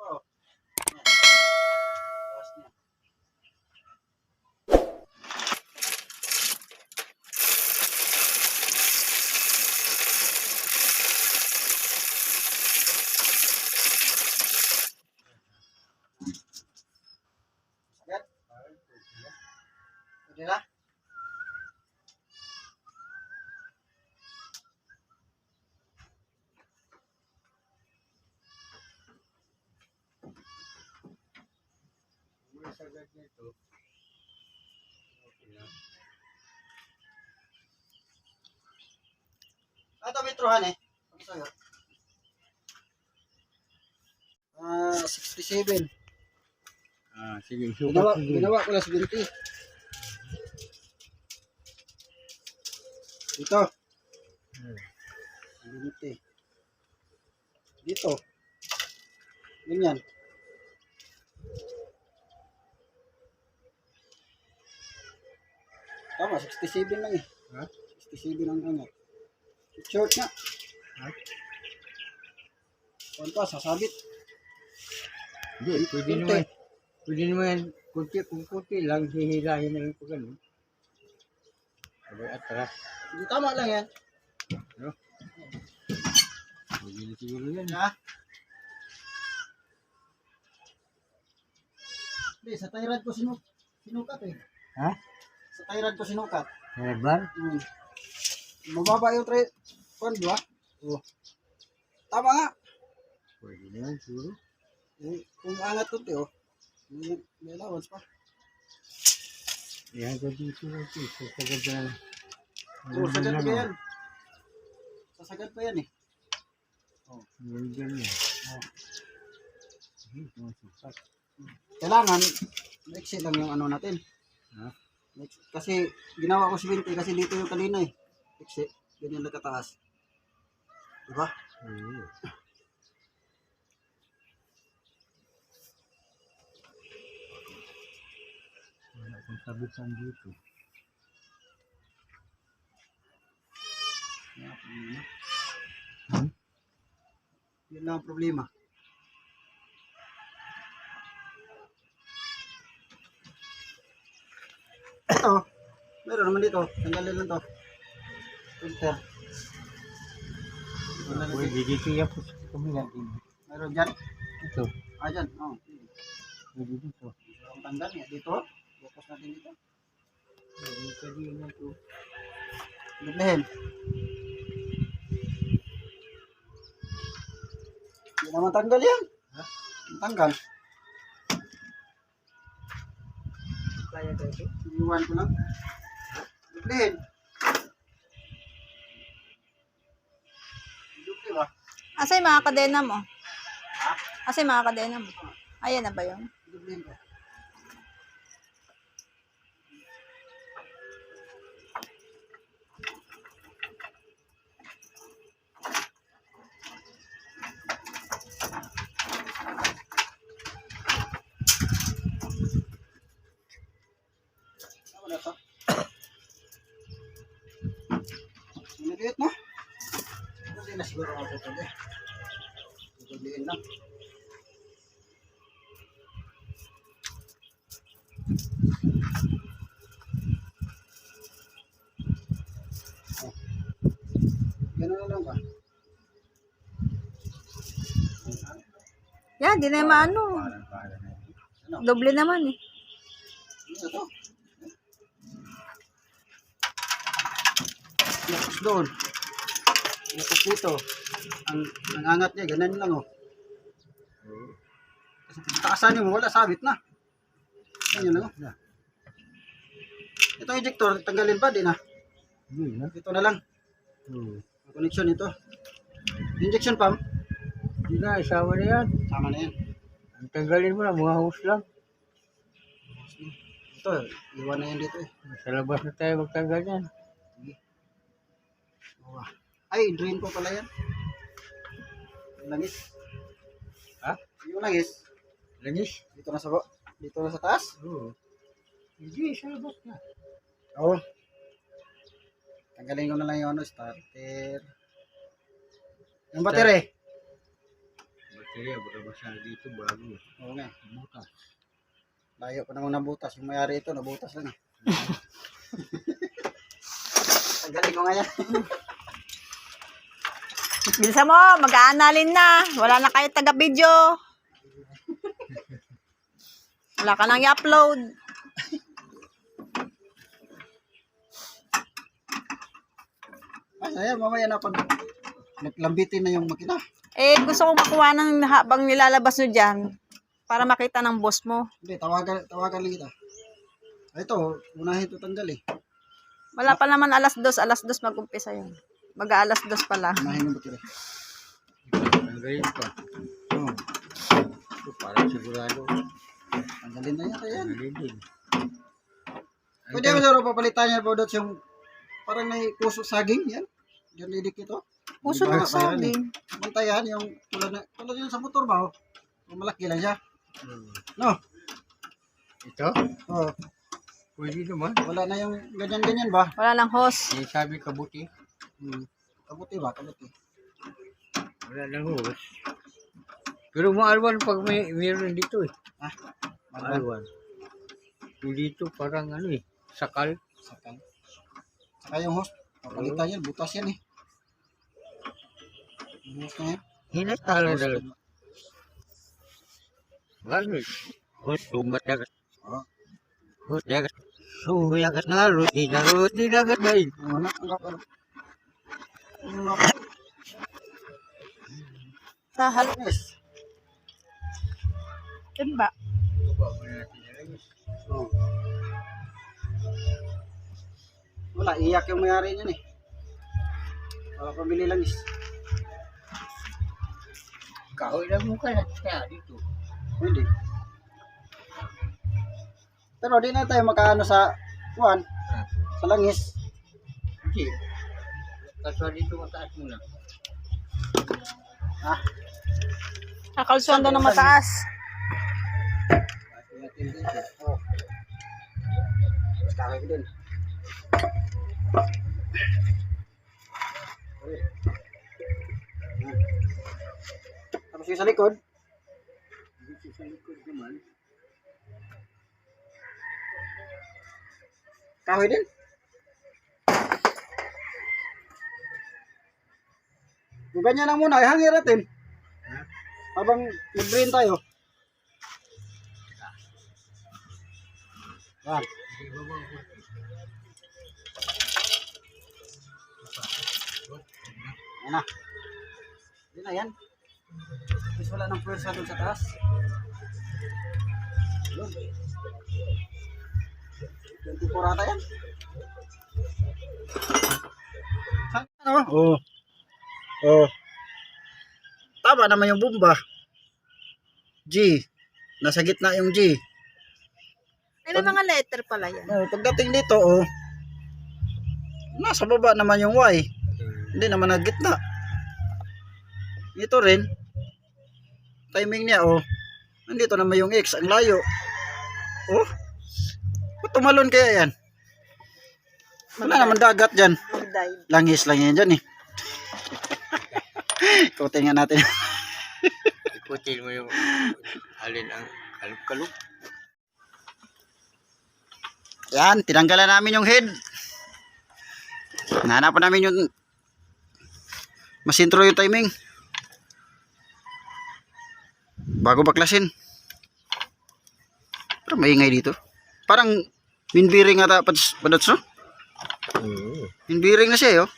oh. Yan. Taas niya. Pwede na? Sagad nito. Okay na. Ah, ito metrohan eh. Ano sa'yo? Ah, 67. Ah, sige, Ginawa, ginawa ko na 70. Dito. Hmm. 70. Dito. Ganyan. Tama, 67 lang eh. Ha? 67 ang ano. Short nga. Ha? Kung pa, sasabit. Hindi, pwede Kunti. naman. Pwede naman. Kunti, kung kunti lang, hihilahin na yung pag ano. Sabay atras. Hindi tama lang yan. No? Pwede na siguro yan. Ha? Hindi, sa tyrant ko sinu sinukat eh. Ha? Sa tyrant ko sinukat. Hebar? Hmm. Mababa yung tre... Kung ba? Oh. Tama nga. Pwede na yan siguro. Eh, kung angat ko oh. May, may allowance pa. Yan lang ito. Sa sagad na. Oh, sagad pa yan. Sasagad pa yan eh. Yan. Oh. Hmm, mga sukat. Kailangan, maiksi lang yung ano natin. Ha? Maiksi- Kasi ginawa ko 70 kasi dito yung kanina eh. Maiksi. Ganyan lang kataas. Diba? Oo. Wala kong sabitan dito. Yan, problema. Hmm? Lang ang problema. Dito. Tanggalin lang to. Filter. Uy, yan po din. Meron dyan. Ito. Ah, dyan. Oh. Pwede dito. Ang tanggal niya. Dito. Bukas natin dito. Na to. Liblihin. Hindi naman tanggal yan. Ha? Ang tanggal. Kaya ka ito? Iwan ko lang. Liblihin. Dupli ba? Asa yung mga kadena mo? Asa yung mga kadena mo? Ayan na ba yun? Dublin ko. Siguro ako tutuloy. Tutuloyin lang. Ganun na lang ba? Yan, di na maano. Ano? Doble naman eh. Ano to? Doon. Lapos dito. Ang, ang angat niya, ganun lang oh. Kasi taasan mo, wala sabit na. Ganyan lang oh. Yeah. Ito ejector, tanggalin ah. Hindi na. Ito na lang. Ang connection ito. Injection pump, Hindi na, isawa na yan. sama na yan. Ang tanggalin mo na, mga hose lang. Ito, iwan na yan dito eh. Sa labas na tayo magtanggal yan. Oh, ah. Ay, drain ko pala yan. Langis. Ha? Yung langis, Langis? dito na sa bo- dito na sa taas. Oo. Hindi, sa labas na. Oo. Tanggalin ko na lang yung ano, starter. Yung battery. Kaya baka basa dito bago. Oo nga. Bukas. Layo pa naman nabutas. Yung mayari ito, nabutas lang eh. Ang galing ko nga yan. Bilisan mo, mag-aanalin na. Wala na kayo taga-video. Wala ka nang i-upload. Ay, ayan, mamaya na pag naglambitin na yung makina. Eh, gusto kong makuha ng habang nilalabas nyo dyan para makita ng boss mo. Hindi, tawagan, tawagan lang kita. Ito, unahin ito tanggal eh. Wala pa naman alas dos, alas dos mag-umpisa yun. Mag-aalas dos pala. Unahin yung battery. Ang gayon pa. Oo. Ito parang sigurado. Tanggalin na yata yan. Galing din. Pwede mo siguro papalitan niya po doon yung parang may puso saging yan. Yan lidik ito. Puso ng saging. Mantayan yung tulad na tulad yun sa motor ba? Oh. Yung malaki lang siya. Hmm. No. Ito? Oh, Pwede naman. wala na yung ganyan-ganyan ba? Wala lang hose. Yung sabi kabuti. Hmm. Kabuti ba? Kabuti. Wala nang hose. Pero maalwan pag may meron dito eh. Malban. Maalwan. Yung dito parang ano eh. Sakal. Sakal. Saka yung host. Papalitan yan. Butas yan eh. Yung host na yan. Hinatala na lang. Ano? Hose umatagas. Oh. Hose dagat. Suyagat na ruti na ruti na gatay. Ano? Ano? Ano? Ano? Sahal. Yes. Yun ba? Oh. Wala, iyak yung mayari niyan eh. Wala pabili lang is. Kahoy lang mo ka na kaya dito. Hindi. Pero di na tayo makaano sa kuan, Ah, sa langis. Hindi. Kaso dito mataas muna. Ah, Kakalsuan daw ng mataas. oh. Ko din. Ah. Tapos yung sa likod, Dito sa likod naman. kahoy din. Ganyan lang muna, ihangin natin. Habang mag-drain tayo. Yan. Yan na. Yan na yan. Tapos wala ng pwersa doon sa taas. Yun. 24 ata yan. Saan? Ano? Oo. Oh. Tama naman yung bomba. G. Nasa gitna yung G. Ay, may mga letter pala yan. Oh, pagdating dito, oh. Nasa baba naman yung Y. Hindi naman na gitna. Ito rin. Timing niya, oh. Nandito naman yung X. Ang layo. Oh. Ba't tumalon kaya yan? Wala naman dagat dyan. Mag-dive. Langis lang yan dyan eh. Ikutin nga natin. Ikutin mo yung alin ang kalub-kalub. Yan, tinanggalan namin yung head. Nahanapan namin yung masintro yung timing. Bago baklasin. Pero maingay dito. Parang minbiring ata pads, padots no? Oo. Minbiring na siya eh, oh.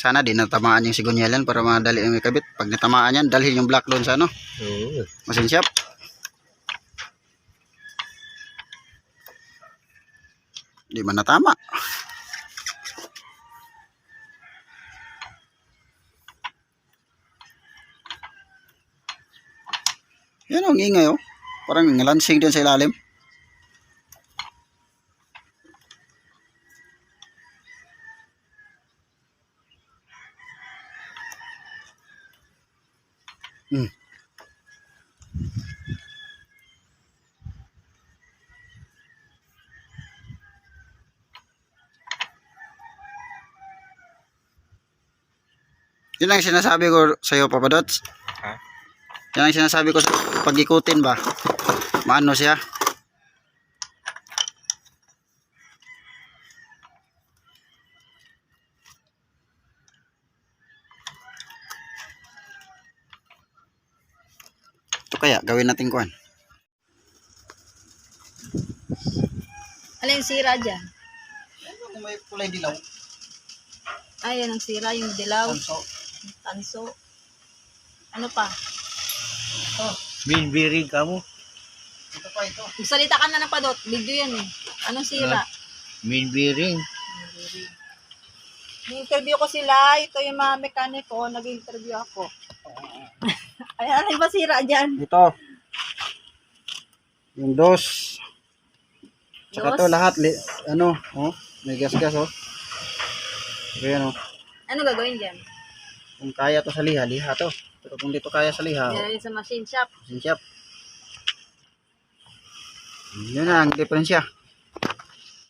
Sana di natamaan yung sigunyalan para madali yung may kabit. Pag natamaan yan, dalhin yung black doon sa ano, Oo. machine shop. Di man natama. Yan ang ingay oh. Parang lansing din sa ilalim. Hmm. Yun ang sinasabi ko sa'yo, Papa Dots. Ha? Yan ang sinasabi ko sa pag-ikutin ba? Maano siya? Kaya, gawin natin kuan. Alin yung sira dyan? Kung may kulay dilaw, Ay, yan ang sira, yung dilaw, tanso. tanso. Ano pa? Main bearing ka mo. Ito pa ito. Magsalita ka na ng padot. Video yan eh. Anong sira? Main bearing. Ni-interview ko sila. Ito yung mga mekaniko. Nag-interview ako. Ayan, ano yung basira dyan? Ito. Yung dos. Tsaka to lahat, li, ano, oh, may gas-gas, oh. Ayan, oh. Ano gagawin dyan? Kung kaya to sa liha, liha to. Pero kung dito kaya sa liha, oh, Yan sa machine shop. sin shop. Yun na ang diferensya.